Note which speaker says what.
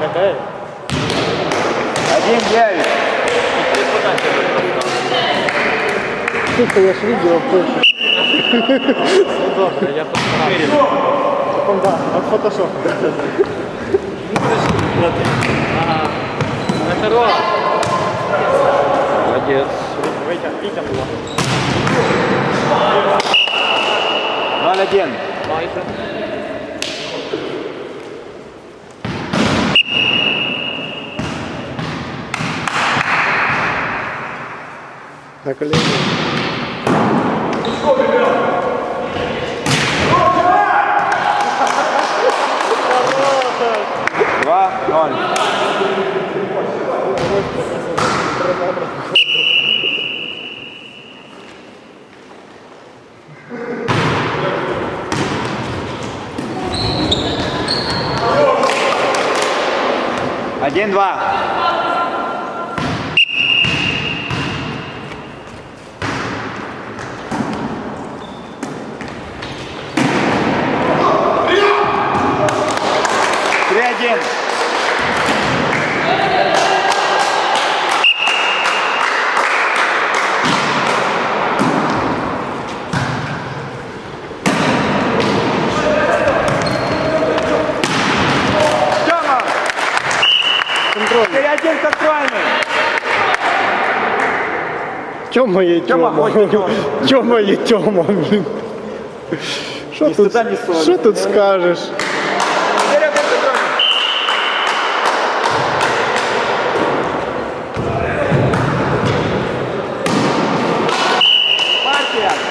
Speaker 1: Готовили? Один явит.
Speaker 2: Тихо, я ж видео позже.
Speaker 3: Сложно, я посмотрел.
Speaker 2: Потом, да, от фотошоп.
Speaker 3: На
Speaker 2: второго. Молодец. Витя,
Speaker 1: Витя было.
Speaker 3: 0-1.
Speaker 2: На коліні.
Speaker 1: Два, ноль. Один, два. Три, один. Тёма!
Speaker 2: Контроль.
Speaker 1: Три, один контрольный.
Speaker 2: Тьома є
Speaker 1: Тьома,
Speaker 2: Тьома.
Speaker 1: ходь, Тьома.
Speaker 2: Тьома є Тьома. блін. Що
Speaker 1: Ні
Speaker 2: тут,
Speaker 1: стида, ні совісті.
Speaker 2: що тут скажеш? Yeah.